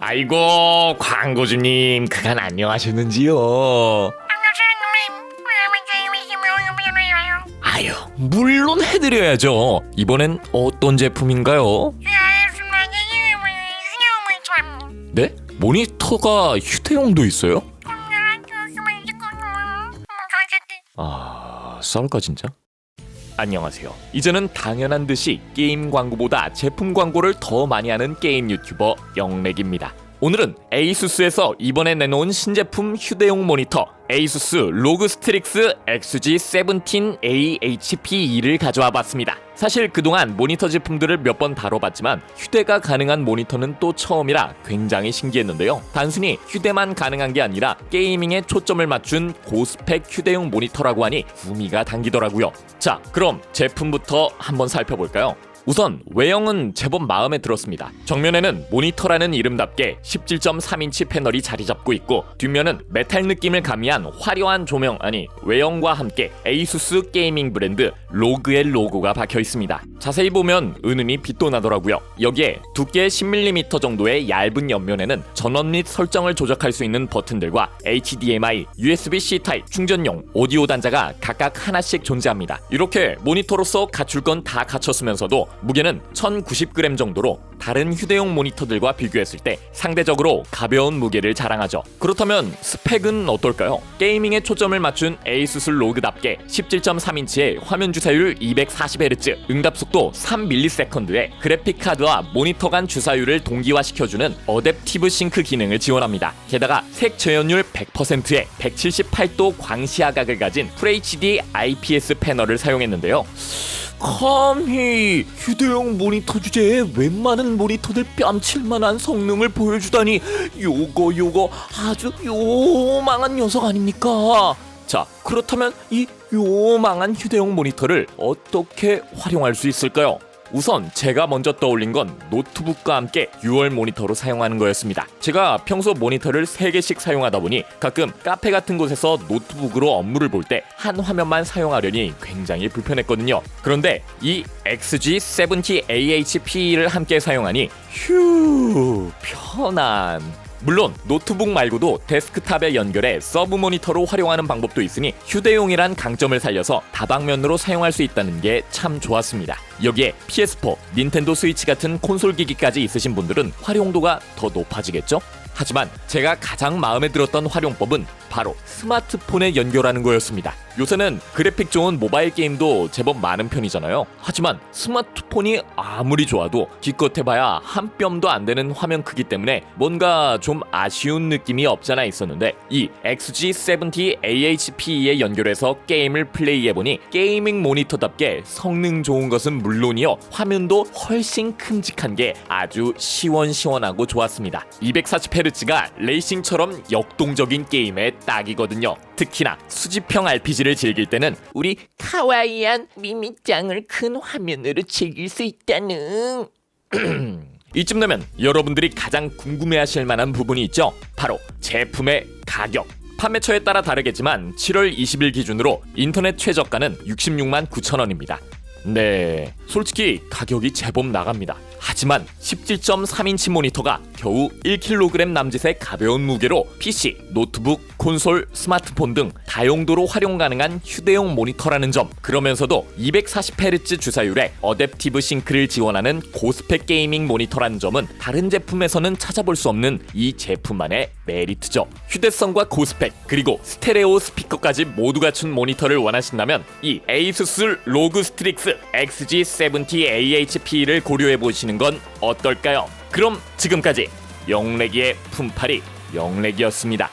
아이고 광고주님 그간 안녕하셨는지요? 아유 물론 해드려야죠. 이번엔 어떤 제품인가요? 네? 모니터가 휴대용도 있어요? 아 싸울까 진짜? 안녕하세요. 이제는 당연한 듯이 게임 광고보다 제품 광고를 더 많이 하는 게임 유튜버 영렉입니다. 오늘은 에이수스에서 이번에 내놓은 신제품 휴대용 모니터 에이수스 로그 스트릭스 XG17AHP2를 가져와 봤습니다. 사실 그동안 모니터 제품들을 몇 번 다뤄봤지만 휴대가 가능한 모니터는 또 처음이라 굉장히 신기했는데요. 단순히 휴대만 가능한 게 아니라 게이밍에 초점을 맞춘 고스펙 휴대용 모니터라고 하니 구미가 당기더라고요. 자, 그럼 제품부터 한번 살펴볼까요? 우선 외형은 제법 마음에 들었습니다. 정면에는 모니터라는 이름답게 17.3인치 패널이 자리 잡고 있고 뒷면은 메탈 느낌을 가미한 화려한 조명 아니 외형과 함께 에이수스 게이밍 브랜드 로그의 로고가 박혀 있습니다. 자세히 보면 은은히 빛도 나더라고요. 여기에 두께 10mm 정도의 얇은 옆면에는 전원 및 설정을 조작할 수 있는 버튼들과 HDMI, USB-C 타입 충전용 오디오 단자가 각각 하나씩 존재합니다. 이렇게 모니터로서 갖출 건 다 갖췄으면서도 무게는 1090g 정도로 다른 휴대용 모니터들과 비교했을 때 상대적으로 가벼운 무게를 자랑하죠. 그렇다면 스펙은 어떨까요? 게이밍에 초점을 맞춘 에이수스 로그답게 17.3인치의 화면 주사율 240Hz, 응답 속도 3ms/에 그래픽 카드와 모니터 간 주사율을 동기화시켜주는 어댑티브 싱크 기능을 지원합니다. 게다가 색 재현율 100%의 178도 광시야각을 가진 FHD IPS 패널을 사용했는데요. 감히 휴대용 모니터 주제에 웬만한 모니터들 뺨칠만한 성능을 보여주다니 요거 요거 아주 요망한 녀석 아닙니까? 자 그렇다면 이 요망한 휴대용 모니터를 어떻게 활용할 수 있을까요? 우선 제가 먼저 떠올린 건 노트북과 함께 듀얼 모니터로 사용하는 거였습니다. 제가 평소 모니터를 3개씩 사용하다 보니 가끔 카페 같은 곳에서 노트북으로 업무를 볼 때 한 화면만 사용하려니 굉장히 불편했거든요. 그런데 이 XG70AHP를 함께 사용하니 휴 편안 물론 노트북 말고도 데스크탑에 연결해 서브 모니터로 활용하는 방법도 있으니 휴대용이란 강점을 살려서 다방면으로 사용할 수 있다는 게 참 좋았습니다. 여기에 PS4, 닌텐도 스위치 같은 콘솔 기기까지 있으신 분들은 활용도가 더 높아지겠죠? 하지만 제가 가장 마음에 들었던 활용법은 바로 스마트폰에 연결하는 거였습니다. 요새는 그래픽 좋은 모바일 게임도 제법 많은 편이잖아요. 하지만 스마트폰이 아무리 좋아도 기껏 해봐야 한 뼘도 안 되는 화면 크기 때문에 뭔가 좀 아쉬운 느낌이 없잖아 있었는데 이 XG70AHP에 연결해서 게임을 플레이해보니 게이밍 모니터답게 성능 좋은 것은 물론이요 화면도 훨씬 큼직한 게 아주 시원시원하고 좋았습니다. 240Hz가 레이싱처럼 역동적인 게임에 딱이거든요. 특히나 수집형 RPG를 즐길 때는 우리 카와이한 미미짱을 큰 화면으로 즐길 수 있다는 이쯤 되면 여러분들이 가장 궁금해하실 만한 부분이 있죠. 바로 제품의 가격. 판매처에 따라 다르겠지만 7월 20일 기준으로 인터넷 최저가는 66만 9천 원입니다. 네, 솔직히 가격이 제법 나갑니다. 하지만 17.3인치 모니터가 겨우 1kg 남짓의 가벼운 무게로 PC, 노트북, 콘솔, 스마트폰 등 다용도로 활용 가능한 휴대용 모니터라는 점 그러면서도 240Hz 주사율에 어댑티브 싱크를 지원하는 고스펙 게이밍 모니터라는 점은 다른 제품에서는 찾아볼 수 없는 이 제품만의 메리트죠 휴대성과 고스펙 그리고 스테레오 스피커까지 모두 갖춘 모니터를 원하신다면 이 에이수스 로그 스트릭스 XG70AHP를 고려해 보시는 건 어떨까요? 그럼 지금까지 영래기의 품팔이 영래기였습니다.